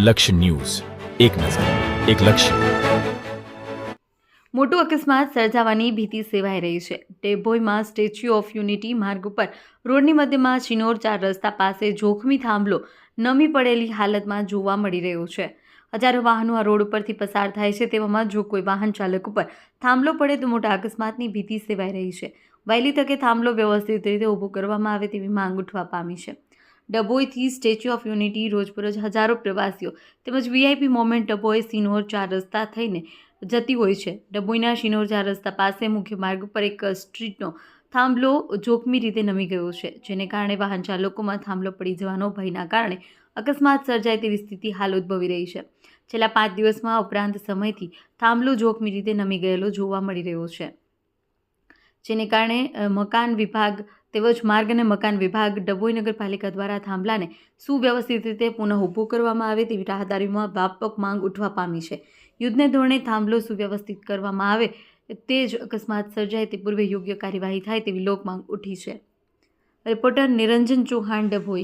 લક્ષ્ય ન્યૂઝ. એક નજર, એક લક્ષ્ય. મોટો અકસ્માત સર્જાવાની ભીતિ સેવાઈ રહી છે. ડેભોઈમાં સ્ટેચ્યુ ઓફ યુનિટી માર્ગ ઉપર રોડની મધ્યમાં ચિનોર ચાર રસ્તા પાસે જોખમી થાંભલો નમી પડેલી હાલતમાં જોવા મળી રહ્યો છે. હજારો વાહનો આ રોડ ઉપરથી પસાર થાય છે તેવામાં જો કોઈ વાહન ચાલક ઉપર થાંભલો પડે તો મોટા અકસ્માતની ભીતિ સેવાઈ રહી છે. વહેલી તકે થાંભલો વ્યવસ્થિત રીતે ઊભો કરવામાં આવે તેવી માંગ ઉઠવા પામી છે. ડભોઈથી સ્ટેચ્યુ ઓફ યુનિટી રોજબરોજ હજારો પ્રવાસીઓ તેમજ વીઆઈપી મોમેન્ટ ડભોઈ સિનોર ચાર રસ્તા થઈને જતી હોય છે. ડભોઈના શિનોર ચાર રસ્તા પાસે મુખ્ય માર્ગ પર એક સ્ટ્રીટનો થાંભલો જોખમી રીતે નમી ગયો છે, જેને કારણે વાહન ચાલકોમાં થાંભલો પડી જવાનો ભયના કારણે અકસ્માત સર્જાય તેવી સ્થિતિ હાલ ઉદ્ભવી રહી છે. છેલ્લા પાંચ દિવસમાં ઉપરાંત સમયથી થાંભલો જોખમી રીતે નમી ગયેલો જોવા મળી રહ્યો છે. જેને કારણે મકાન વિભાગ તેમજ માર્ગ અને મકાન વિભાગ ડભોઈ નગરપાલિકા દ્વારા થાંભલાને સુવ્યવસ્થિત રીતે પુનઃ ઊભો કરવામાં આવે તેવી રાહદારીમાં વ્યાપક માંગ ઉઠવા પામી છે. યુદ્ધને ધોરણે થાંભલો સુવ્યવસ્થિત કરવામાં આવે તે જ અકસ્માત સર્જાય તે પૂર્વે યોગ્ય કાર્યવાહી થાય તેવી લોકમાંગ ઉઠી છે. રિપોર્ટર નિરંજન ચૌહાણ, ડભોઈ.